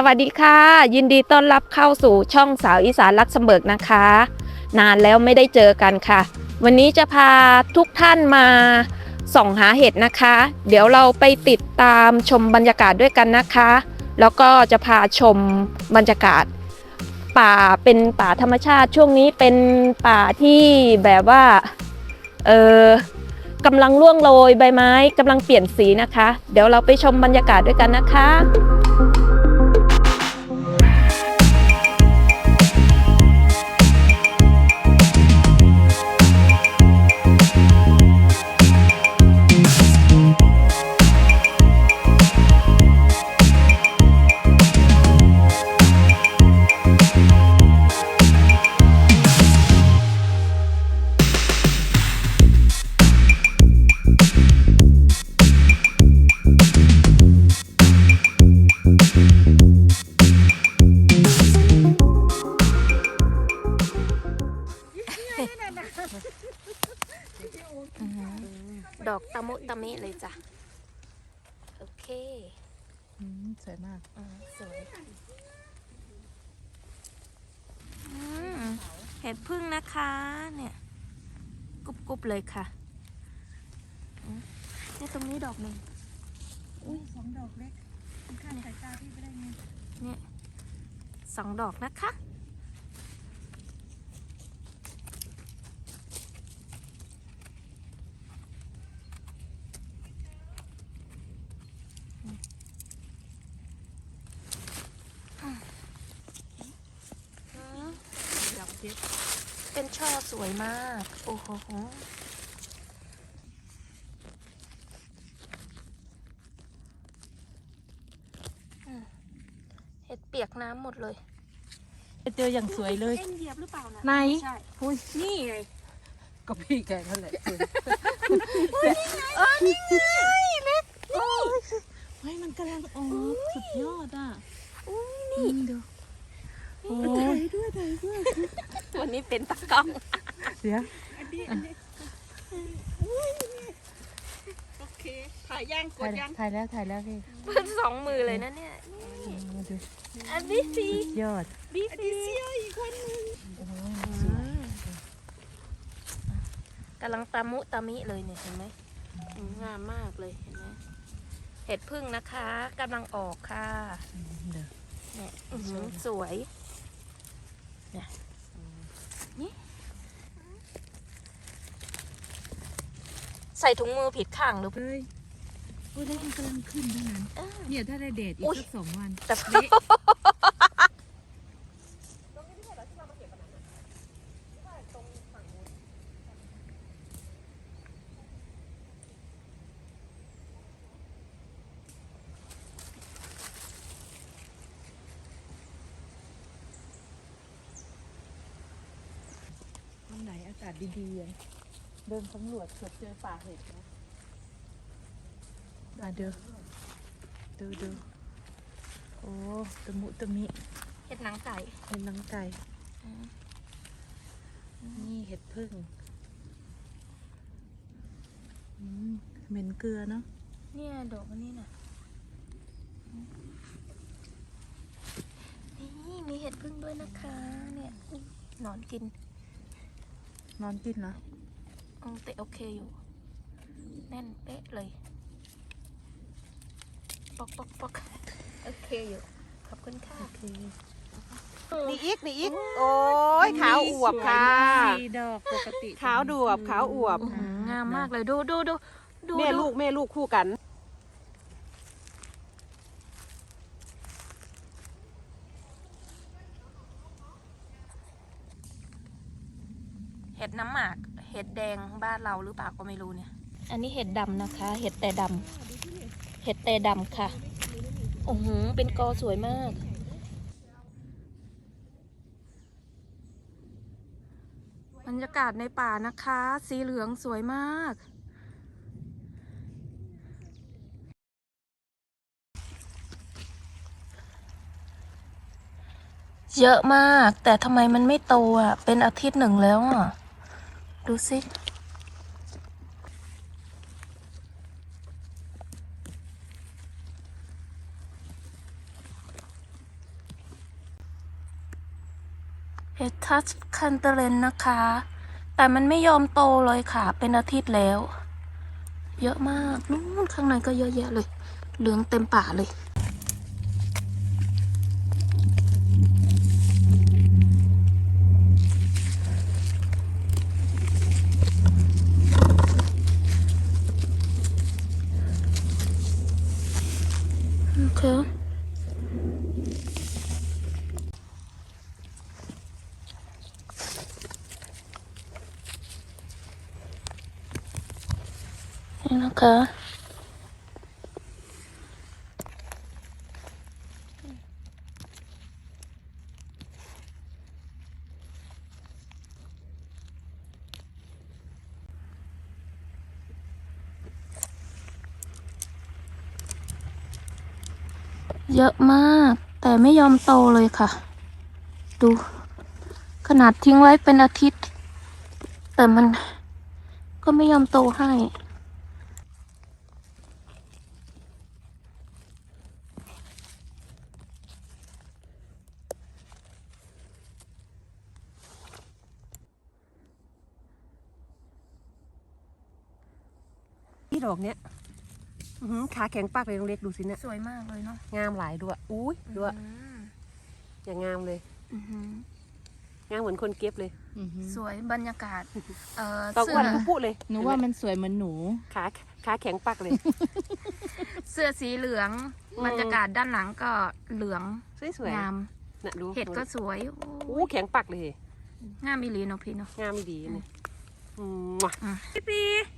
สวัสดีค่ะ ยินดีต้อนรับเข้าสู่ช่องสาวอีสานลักษมเบิกนะคะ นานแล้วไม่ได้เจอกันค่ะ วันนี้จะพาทุกท่านมาส่องหาเห็ดนะคะ เดี๋ยวเราไปติดตามชมบรรยากาศด้วยกันนะคะ แล้วก็จะพาชมบรรยากาศ ป่าเป็นป่าธรรมชาติช่วงนี้เป็นป่าที่แบบว่าเออกำลังร่วงโรยใบไม้กำลังเปลี่ยนสีนะคะ เดี๋ยวเราไปชมบรรยากาศด้วยกันนะคะ เลยจ้ะ โอเคอืมสวยมากอืมสวยอืมเห็ดพึ่งนะคะ เนี่ยกรุบๆเลยค่ะอืมเนี่ยตรงนี้ดอกหนึ่งอุ้ยสองดอกเล็กมันข้างสายตาพี่ไม่ได้ไงเนี่ยสองดอกนะคะ ดอกเป็นช่อสวยมาก โอ้โหเห็ดเปียกน้ำหมดเลย เจออย่างสวยเลย เอ็นเหยียบหรือเปล่านะไหนใช่อุ้ยนี่ไงก็พี่แกนั่นแหละสวยเออนี่ไงเล็กนี่เฮ้ยมันกำลังออกสุดยอดอะอุ้ยนี่ดู โอ้ยด้วยถ่ายด้วยวันนี้เป็นตากล้องเดี๋ยวโอเคถ่ายย่างกถ่ายดย่างถ่ายแล้วถ่ายแล้วพี่เพิ่นสองมือเลยนะเนี่ยนี่มาดูอันนี้สีสุดยอดบีอสีดิเซียอีกคนนึงโอ้ยสวยกำลังตามุตามิเลยเนี่ยเห็นไหมอืมงามมากเลยเห็นไหมเห็ดพึ่งนะคะกำลังออกค่ะเดี๋ยวเนี่ยอื้อหือสวย เนี่ยนี่ใส่ถุงมือผิดข้างหรือเฮ้ยโอ้ยแล้วมันกำลังขึ้นเท่านั้นเออเนี่ยถ้าได้เดทอีอุ๊กยสักสองวันแต่ เละ วันไหนอากาศ ดีๆอะเดินสำรวจเกือบเจอป่าเห็ดนะมาดูดูดูโอ้ตะมุตะมิเห็ดหนังไก่เห็ดหนังไก่ อืมนี่เห็ดพึ่งอืมเหม็นเกลือเนาะ เนี่ยดอกอันนี้น่ะนี่มีเห็ดพึ่งด้วยนะคะ เนี่ยอุ๊ยหนอนกิน นอนกินเหรออืมแต่โอเคอยู่ แน่นเป๊ะเลย ปอกปอกปอกโอเคอยู่ ขอบคุณค่ะโอเคนี่อีกนี่อีก โอ้ยขาวอวบค่ะ สี่ดอกปกติ ขาวดวบขาวอวบอื้อหืองามมากเลย ดูดูดูดูแม่ดู ลูกแม่ลูกคู่กัน เห็ดน้ำหมาก เห็ดแดงบ้านเราหรือเปล่าก็ไม่รู้เนี่ย อันนี้เห็ดดำนะคะ เห็ดแต่ดำเห็ดแต่ดำค่ะโอ้โหเป็นกอสวยมาก บรรยากาศในป่านะคะ สีเหลืองสวยมากเยอะมาก แต่ทำไมมันไม่โตอะ เป็นอาทิตย์หนึ่งแล้วอะ ดูสิเห็ดทัสคันเตเลนนะคะ แต่มันไม่ยอมโตเลยค่ะ เป็นอาทิตย์แล้ว เยอะมาก นู้นข้างในก็เยอะแยะเลย เหลืองเต็มป่าเลย โอ เยอะมาก แต่ไม่ยอมโตเลยค่ะ ดู ขนาดทิ้งไว้เป็นอาทิตย์ แต่มันก็ไม่ยอมโตให้นี่ดอกเนี้ย อื้อหือขาแข็งปากเลยน้องเล็กดูสิเนี่ยสวยมากเลยเนาะงามหลายด้วยอุ้ยด้วยอืมอย่างงามเลย อื้อหืองามเหมือนคนเก็บเลยสวยบรรยากาศ เอ่อตอกเสื้อ้อวนปุ๊เลยหนูว่ามันสวยเหมือนหนู ขาขาแข็งปักเลย เสื้อสีเหลือง อืม บรรยากาศด้านหลังก็เหลืองสวยๆงามน่ะดูเห็ดก็สวยโอ้อู้แข็งปักเลย งามอีหลีเนาะพี่เนาะ งามไม่ดีเนี่ยอืมว่ะพี่ปีบรรยากาศรู้สึกของร่างป่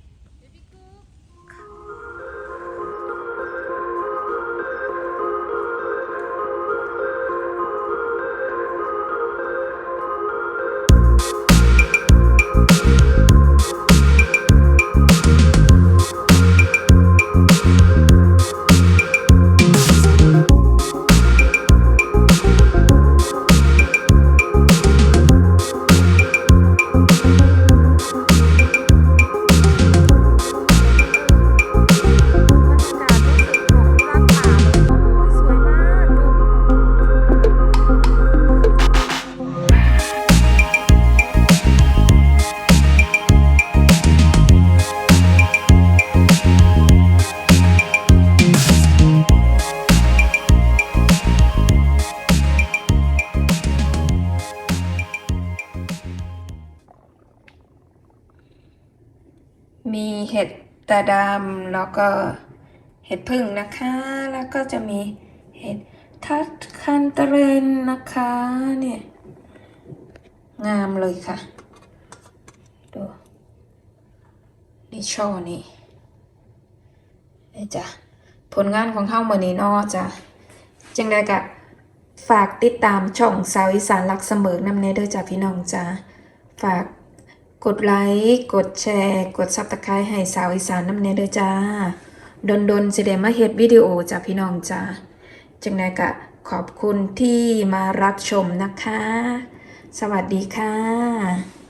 มีเห็ดตาดำแล้วก็เห็ดพึ่งนะคะ แล้วก็จะมีเห็ดทัดคันตะเรนนะคะเนี่ยงามเลยค่ะ ดูนี่ช่อนี่นี่จ้ะผลงานของเข้าเมื่อนี้เนอจ้ะจังได้กะฝากติดตามช่องสาวอีสานรักเสมอนำเนเด้อจ้ะพี่น้องจ้ะฝาก กดไลค์ กดแชร์ กดซับสไครต์ให้สาวอีสานน้ำเนเด้อจ้า ดนดนๆสิเดมาเฮ็ดวิดีโอจ้าพี่น้องจ้าจังไดกะขอบคุณที่มารับชมนะคะ สวัสดีค่ะ